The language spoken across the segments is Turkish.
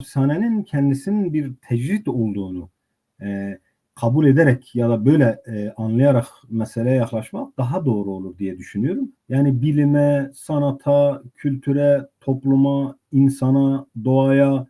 hapishanenin kendisinin bir tecrit olduğunu e, kabul ederek ya da böyle e, anlayarak meseleye yaklaşmak daha doğru olur diye düşünüyorum. Yani bilime, sanata, kültüre, topluma, insana, doğaya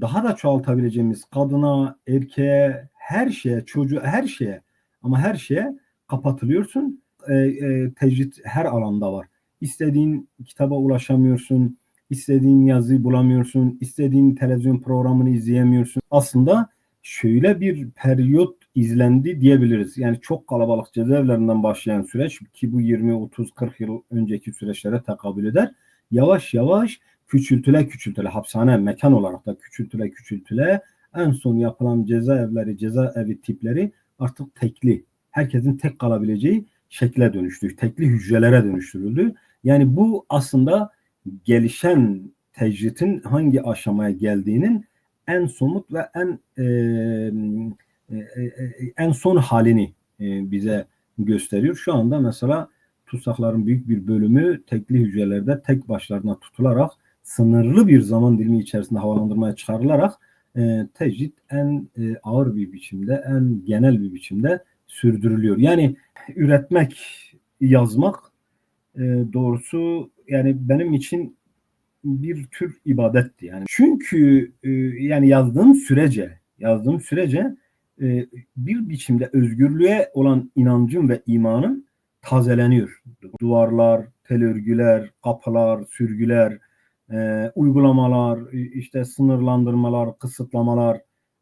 daha da çoğaltabileceğimiz kadına, erkeğe, her şeye, çocuğa, her şeye ama her şeye kapatılıyorsun. E, e, tecrit her alanda var. İstediğin kitaba ulaşamıyorsun, istediğin yazıyı bulamıyorsun, istediğin televizyon programını izleyemiyorsun. Aslında şöyle bir periyot izlendi diyebiliriz. Yani çok kalabalık cezaevlerinden başlayan süreç ki bu 20, 30, 40 yıl önceki süreçlere tekabül eder. Yavaş yavaş küçültüle küçültüle hapishane mekan olarak da küçültüle küçültüle en son yapılan cezaevleri, cezaevi tipleri artık tekli. Herkesin tek kalabileceği şekle dönüştü. Tekli hücrelere dönüştürüldü. Yani bu aslında gelişen tecritin hangi aşamaya geldiğinin en somut ve en e, e, e, en son halini e, bize gösteriyor. Şu anda mesela tutsakların büyük bir bölümü tekli hücrelerde tek başlarına tutularak sınırlı bir zaman dilimi içerisinde havalandırmaya çıkarılarak e, tecrit en e, ağır bir biçimde, en genel bir biçimde sürdürülüyor. Yani üretmek, yazmak e, doğrusu yani benim için bir tür ibadetti yani. Çünkü e, yani yazdığım sürece, yazdığım sürece e, bir biçimde özgürlüğe olan inancım ve imanım tazeleniyor. Duvarlar, tel örgüler, kapılar, sürgüler, e, uygulamalar, işte sınırlandırmalar, kısıtlamalar,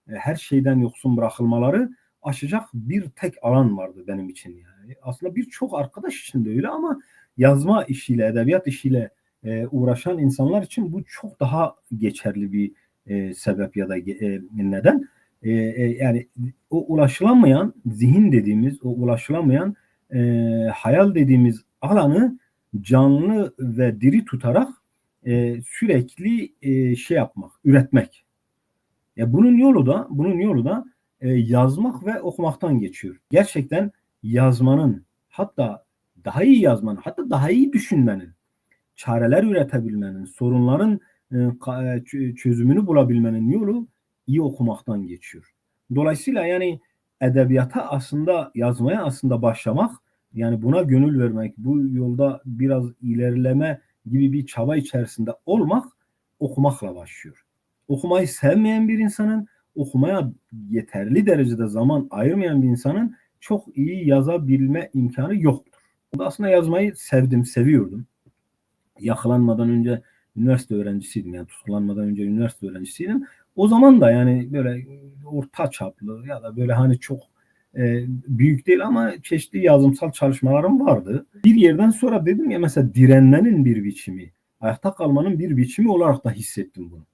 e, her şeyden yoksun bırakılmaları aşacak bir tek alan vardı benim için yani. Aslında birçok arkadaş için de öyle ama yazma işiyle, edebiyat işiyle e, uğraşan insanlar için bu çok daha geçerli bir e, sebep ya da e, neden. E, e, yani o ulaşılamayan zihin dediğimiz, o ulaşılamayan e, hayal dediğimiz alanı canlı ve diri tutarak e, sürekli e, şey yapmak, üretmek. Ya bunun yolu da, bunun yolu da e, yazmak ve okumaktan geçiyor. Gerçekten yazmanın, hatta daha iyi yazmanın, hatta daha iyi düşünmenin, çareler üretebilmenin, sorunların e, e çözümünü bulabilmenin yolu iyi okumaktan geçiyor. Dolayısıyla yani edebiyata aslında yazmaya aslında başlamak yani buna gönül vermek, bu yolda biraz ilerleme gibi bir çaba içerisinde olmak okumakla başlıyor. Okumayı sevmeyen bir insanın, okumaya yeterli derecede zaman ayırmayan bir insanın çok iyi yazabilme imkanı yoktur. Aslında yazmayı sevdim, seviyordum. Yakalanmadan önce üniversite öğrencisiydim. Yani tutuklanmadan önce üniversite öğrencisiydim. O zaman da yani böyle orta çaplı ya da böyle hani çok e, büyük değil ama çeşitli yazımsal çalışmalarım vardı. Bir yerden sonra dedim ya mesela direnmenin bir biçimi, ayakta kalmanın bir biçimi olarak da hissettim bunu.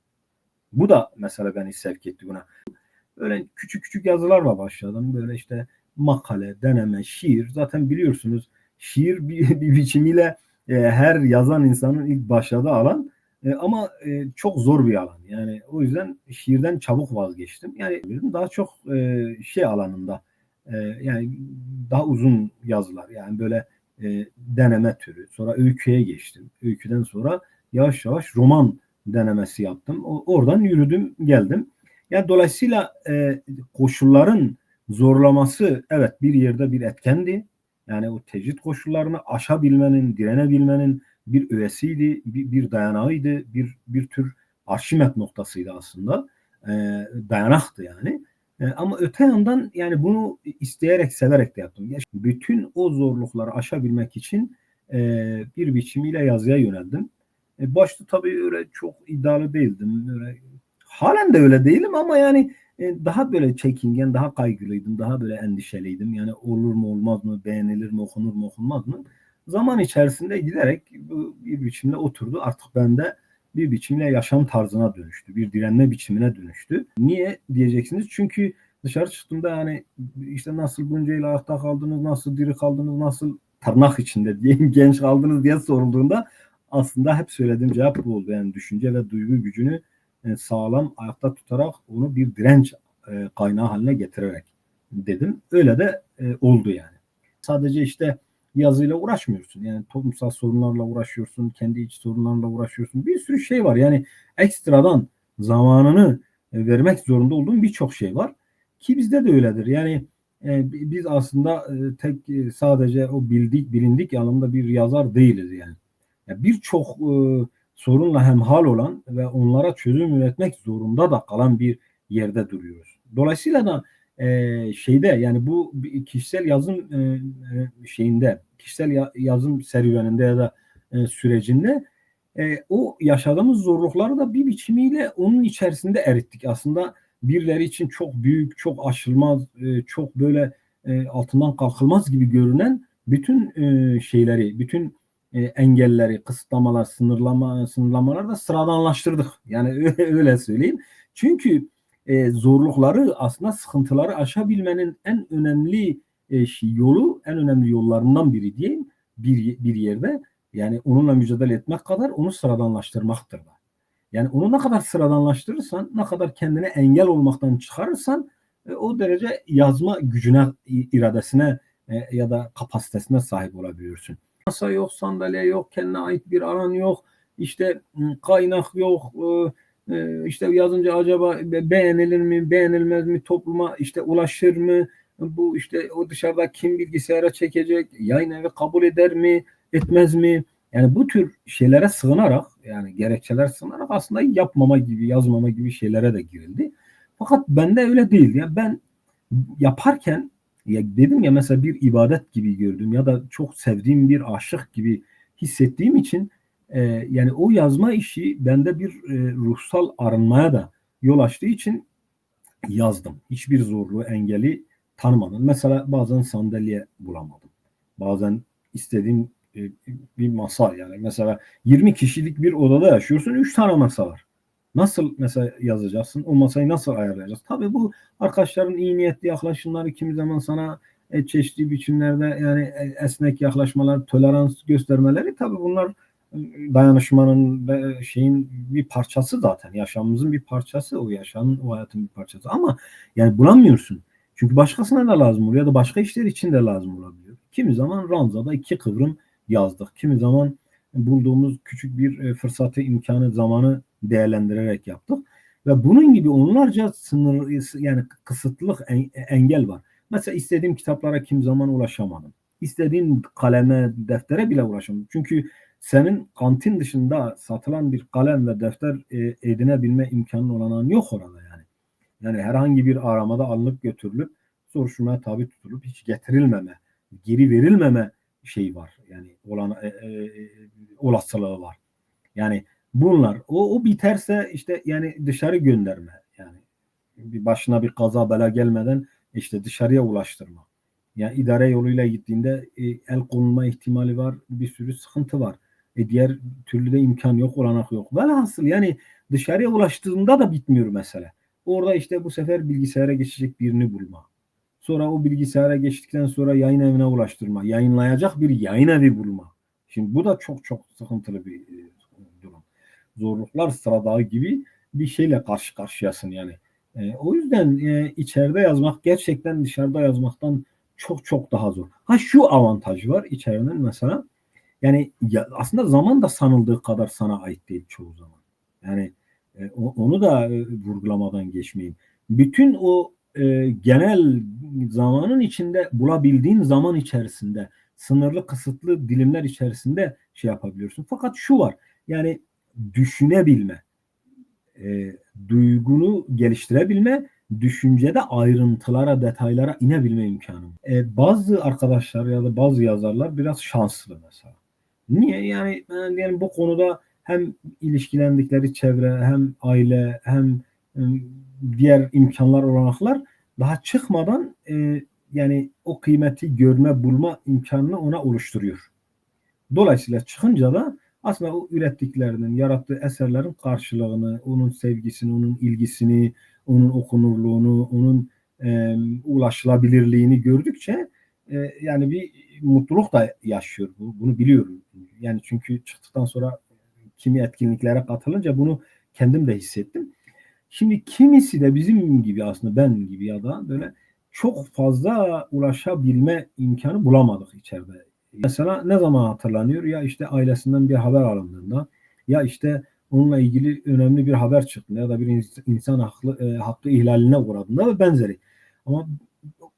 Bu da mesela beni sevk etti buna. Böyle küçük küçük yazılarla başladım. Böyle işte makale, deneme, şiir. Zaten biliyorsunuz şiir bir, bir biçimiyle e, her yazan insanın ilk başladığı alan e, ama e, çok zor bir alan. Yani o yüzden şiirden çabuk vazgeçtim. Yani daha çok e, şey alanında e, yani daha uzun yazılar yani böyle e, deneme türü. Sonra öyküye geçtim. Öyküden sonra yavaş yavaş roman denemesi yaptım. O, oradan yürüdüm geldim. Yani dolayısıyla e, koşulların zorlaması evet bir yerde bir etkendi. Yani o tecrit koşullarını aşabilmenin, direnebilmenin bir öğesiydi, bir, bir dayanağıydı, bir bir tür arşimet noktasıydı aslında. E, dayanaktı yani. E, ama öte yandan yani bunu isteyerek, severek de yaptım. Bütün o zorlukları aşabilmek için e, bir biçimiyle yazıya yöneldim. E, başta tabii öyle çok iddialı değildim. Öyle, halen de öyle değilim ama yani e, daha böyle çekingen, daha kaygılıydım, daha böyle endişeliydim. Yani olur mu olmaz mı, beğenilir mi, okunur mu okunmaz mı? Zaman içerisinde giderek bu bir biçimde oturdu. Artık bende bir biçimle yaşam tarzına dönüştü. Bir direnme biçimine dönüştü. Niye diyeceksiniz? Çünkü dışarı çıktığımda yani işte nasıl bunca yıl ayakta kaldınız, nasıl diri kaldınız, nasıl tırnak içinde diyeyim genç kaldınız diye sorulduğunda aslında hep söylediğim cevap bu oldu. Yani düşünce ve duygu gücünü e, sağlam ayakta tutarak onu bir direnç e, kaynağı haline getirerek dedim. Öyle de e, oldu yani. Sadece işte yazıyla uğraşmıyorsun. Yani toplumsal sorunlarla uğraşıyorsun, kendi iç sorunlarla uğraşıyorsun. Bir sürü şey var. Yani ekstradan zamanını e, vermek zorunda olduğum birçok şey var. Ki bizde de öyledir. Yani e, biz aslında e, tek e, sadece o bildik bilindik anlamda bir yazar değiliz yani. yani Birçok e, sorunla hemhal olan ve onlara çözüm üretmek zorunda da kalan bir yerde duruyoruz. Dolayısıyla da e, şeyde yani bu kişisel yazım e, e, şeyinde kişisel ya, yazım serüveninde ya da e, sürecinde e, o yaşadığımız zorlukları da bir biçimiyle onun içerisinde erittik. Aslında birileri için çok büyük, çok aşılmaz, e, çok böyle e, altından kalkılmaz gibi görünen bütün e, şeyleri, bütün e, engelleri, kısıtlamalar, sınırlama, sınırlamalar da sıradanlaştırdık. Yani öyle söyleyeyim. Çünkü e, zorlukları aslında sıkıntıları aşabilmenin en önemli e, şey, yolu, en önemli yollarından biri diyeyim bir, bir yerde. Yani onunla mücadele etmek kadar onu sıradanlaştırmaktır da. Yani onu ne kadar sıradanlaştırırsan, ne kadar kendine engel olmaktan çıkarırsan e, o derece yazma gücüne, iradesine e, ya da kapasitesine sahip olabiliyorsun. Masa yok, sandalye yok, kendine ait bir alan yok, işte kaynak yok, e, işte yazınca acaba beğenilir mi, beğenilmez mi, topluma işte ulaşır mı, bu işte o dışarıda kim bilgisayara çekecek, yayın evi kabul eder mi, etmez mi? Yani bu tür şeylere sığınarak yani gerekçeler sığınarak aslında yapmama gibi, yazmama gibi şeylere de girildi. Fakat bende öyle değil. Ya ben yaparken ya dedim ya mesela bir ibadet gibi gördüm ya da çok sevdiğim bir aşık gibi hissettiğim için e, yani o yazma işi bende bir e, ruhsal arınmaya da yol açtığı için yazdım. Hiçbir zorluğu, engeli tanımadım. Mesela bazen sandalye bulamadım. Bazen istediğim e, bir masa yani mesela 20 kişilik bir odada yaşıyorsun 3 tane masa var. Nasıl mesela yazacaksın? O masayı nasıl ayarlayacağız? Tabii bu arkadaşların iyi niyetli yaklaşımları kimi zaman sana e, çeşitli biçimlerde yani e, esnek yaklaşmalar, tolerans göstermeleri tabii bunlar e, dayanışmanın ve şeyin bir parçası zaten. Yaşamımızın bir parçası o yaşamın, o hayatın bir parçası. Ama yani bulamıyorsun. Çünkü başkasına da lazım oluyor ya da başka işler için de lazım olabiliyor. Kimi zaman ranzada iki kıvrım yazdık. Kimi zaman bulduğumuz küçük bir e, fırsatı, imkanı, zamanı değerlendirerek yaptık. Ve bunun gibi onlarca sınır yani kısıtlılık engel var. Mesela istediğim kitaplara kim zaman ulaşamadım. İstediğim kaleme, deftere bile ulaşamadım. Çünkü senin kantin dışında satılan bir kalem ve defter e, edinebilme imkanı olan yok orada yani. Yani herhangi bir aramada alınıp götürülüp soruşturmaya tabi tutulup hiç getirilmeme, geri verilmeme şey var. Yani olan e, e, olasılığı var. Yani bunlar o, o biterse işte yani dışarı gönderme yani bir başına bir kaza bela gelmeden işte dışarıya ulaştırma. Yani idare yoluyla gittiğinde e, el konulma ihtimali var. Bir sürü sıkıntı var. E diğer türlü de imkan yok, olanak yok. Velhasıl yani dışarıya ulaştığında da bitmiyor mesele. Orada işte bu sefer bilgisayara geçecek birini bulma. Sonra o bilgisayara geçtikten sonra yayın evine ulaştırma. Yayınlayacak bir yayın evi bulma. Şimdi bu da çok çok sıkıntılı bir e. Zorluklar sıradağı gibi bir şeyle karşı karşıyasın yani. E, o yüzden e, içeride yazmak gerçekten dışarıda yazmaktan çok çok daha zor. Ha şu avantajı var içerinin mesela. Yani ya, aslında zaman da sanıldığı kadar sana ait değil çoğu zaman. Yani e, onu da e, vurgulamadan geçmeyeyim. Bütün o e, genel zamanın içinde bulabildiğin zaman içerisinde sınırlı kısıtlı dilimler içerisinde şey yapabiliyorsun. Fakat şu var yani düşünebilme, e, duygunu geliştirebilme, düşüncede ayrıntılara, detaylara inebilme imkanı. E, bazı arkadaşlar ya da bazı yazarlar biraz şanslı mesela. Niye? Yani, yani bu konuda hem ilişkilendikleri çevre, hem aile, hem diğer imkanlar, olanaklar daha çıkmadan e, yani o kıymeti görme, bulma imkanını ona oluşturuyor. Dolayısıyla çıkınca da aslında o ürettiklerinin, yarattığı eserlerin karşılığını, onun sevgisini, onun ilgisini, onun okunurluğunu, onun e, ulaşılabilirliğini gördükçe e, yani bir mutluluk da yaşıyor. Bu, bunu biliyorum. Yani çünkü çıktıktan sonra kimi etkinliklere katılınca bunu kendim de hissettim. Şimdi kimisi de bizim gibi aslında ben gibi ya da böyle çok fazla ulaşabilme imkanı bulamadık içeride. Mesela ne zaman hatırlanıyor? Ya işte ailesinden bir haber alındığında ya işte onunla ilgili önemli bir haber çıktığında ya da bir ins- insan haklı, e, hakkı ihlaline uğradığında ve benzeri. Ama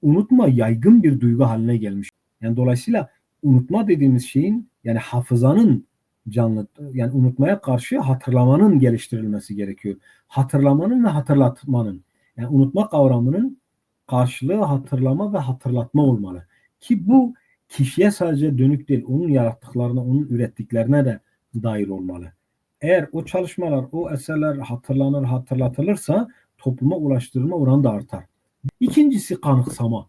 unutma yaygın bir duygu haline gelmiş. Yani dolayısıyla unutma dediğimiz şeyin yani hafızanın canlı yani unutmaya karşı hatırlamanın geliştirilmesi gerekiyor. Hatırlamanın ve hatırlatmanın. Yani unutma kavramının karşılığı hatırlama ve hatırlatma olmalı. Ki bu kişiye sadece dönük değil, onun yarattıklarına, onun ürettiklerine de dair olmalı. Eğer o çalışmalar, o eserler hatırlanır, hatırlatılırsa topluma ulaştırma oranı da artar. İkincisi kanıksama.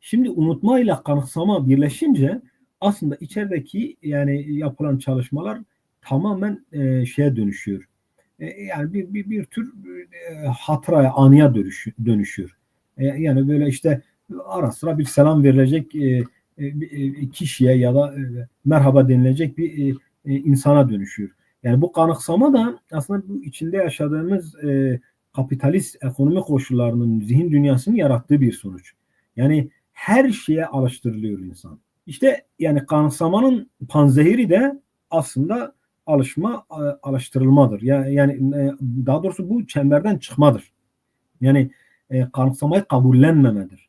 Şimdi unutma ile kanıksama birleşince aslında içerideki yani yapılan çalışmalar tamamen e, şeye dönüşüyor. E, yani bir, bir, bir tür e, hatıraya, anıya dönüşü, dönüşüyor. E, yani böyle işte ara sıra bir selam verilecek e, kişiye ya da e, merhaba denilecek bir e, e, insana dönüşüyor. Yani bu kanıksama da aslında bu içinde yaşadığımız e, kapitalist ekonomi koşullarının zihin dünyasının yarattığı bir sonuç. Yani her şeye alıştırılıyor insan. İşte yani kanıksamanın panzehiri de aslında alışma e, alıştırılmadır. Yani, e, daha doğrusu bu çemberden çıkmadır. Yani e, kanıksamayı kabullenmemedir.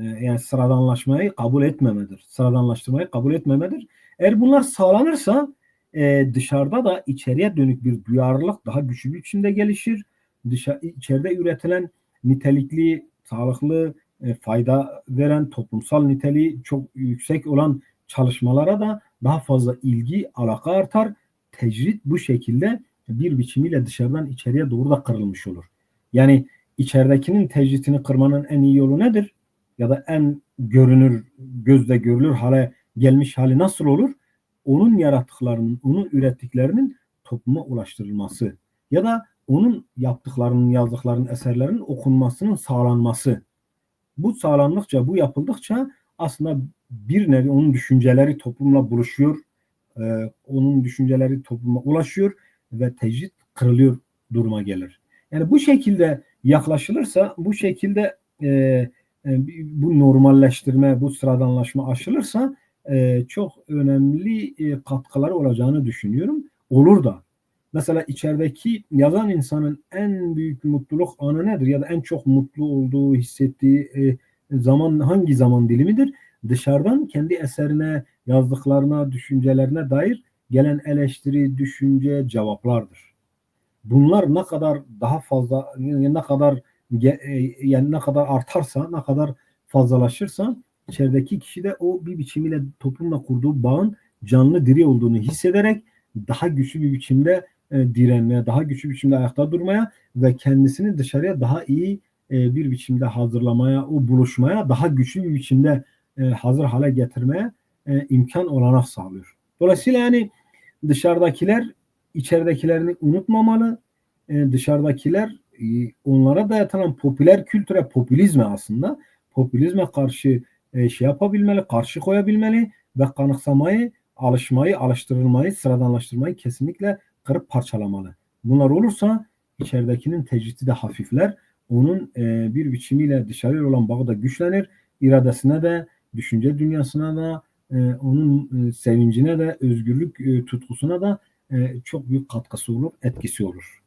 E, yani sıradanlaşmayı kabul etmemedir. Sıradanlaştırmayı kabul etmemedir. Eğer bunlar sağlanırsa e, dışarıda da içeriye dönük bir duyarlılık daha güçlü bir biçimde gelişir. Dışarı, içeride üretilen nitelikli, sağlıklı, e, fayda veren, toplumsal niteliği çok yüksek olan çalışmalara da daha fazla ilgi, alaka artar. Tecrit bu şekilde bir biçimiyle dışarıdan içeriye doğru da kırılmış olur. Yani içeridekinin tecritini kırmanın en iyi yolu nedir? Ya da en görünür, gözle görülür hale gelmiş hali nasıl olur? Onun yarattıklarının, onun ürettiklerinin topluma ulaştırılması ya da onun yaptıklarının, yazdıklarının, eserlerinin okunmasının sağlanması. Bu sağlandıkça, bu yapıldıkça aslında bir nevi onun düşünceleri toplumla buluşuyor, e, onun düşünceleri topluma ulaşıyor ve tecrit kırılıyor duruma gelir. Yani bu şekilde yaklaşılırsa, bu şekilde e, bu normalleştirme, bu sıradanlaşma aşılırsa e, çok önemli e, katkıları olacağını düşünüyorum. Olur da. Mesela içerideki yazan insanın en büyük mutluluk anı nedir? Ya da en çok mutlu olduğu, hissettiği e, zaman hangi zaman dilimidir? Dışarıdan kendi eserine, yazdıklarına, düşüncelerine dair gelen eleştiri, düşünce, cevaplardır. Bunlar ne kadar daha fazla, ne kadar yani ne kadar artarsa, ne kadar fazlalaşırsa içerideki kişi de o bir biçimiyle toplumla kurduğu bağın canlı diri olduğunu hissederek daha güçlü bir biçimde e, direnmeye, daha güçlü bir biçimde ayakta durmaya ve kendisini dışarıya daha iyi e, bir biçimde hazırlamaya, o buluşmaya daha güçlü bir biçimde e, hazır hale getirmeye e, imkan olanak sağlıyor. Dolayısıyla yani dışarıdakiler içeridekilerini unutmamalı. E, dışarıdakiler e, onlara dayatılan popüler kültüre, popülizme aslında popülizme karşı e, şey yapabilmeli, karşı koyabilmeli ve kanıksamayı, alışmayı, alıştırılmayı, sıradanlaştırmayı kesinlikle kırıp parçalamalı. Bunlar olursa içeridekinin tecridi de hafifler. Onun e, bir biçimiyle dışarıya olan bağı da güçlenir. İradesine de, düşünce dünyasına da, e, onun e, sevincine de, özgürlük e, tutkusuna da e, çok büyük katkısı olur, etkisi olur.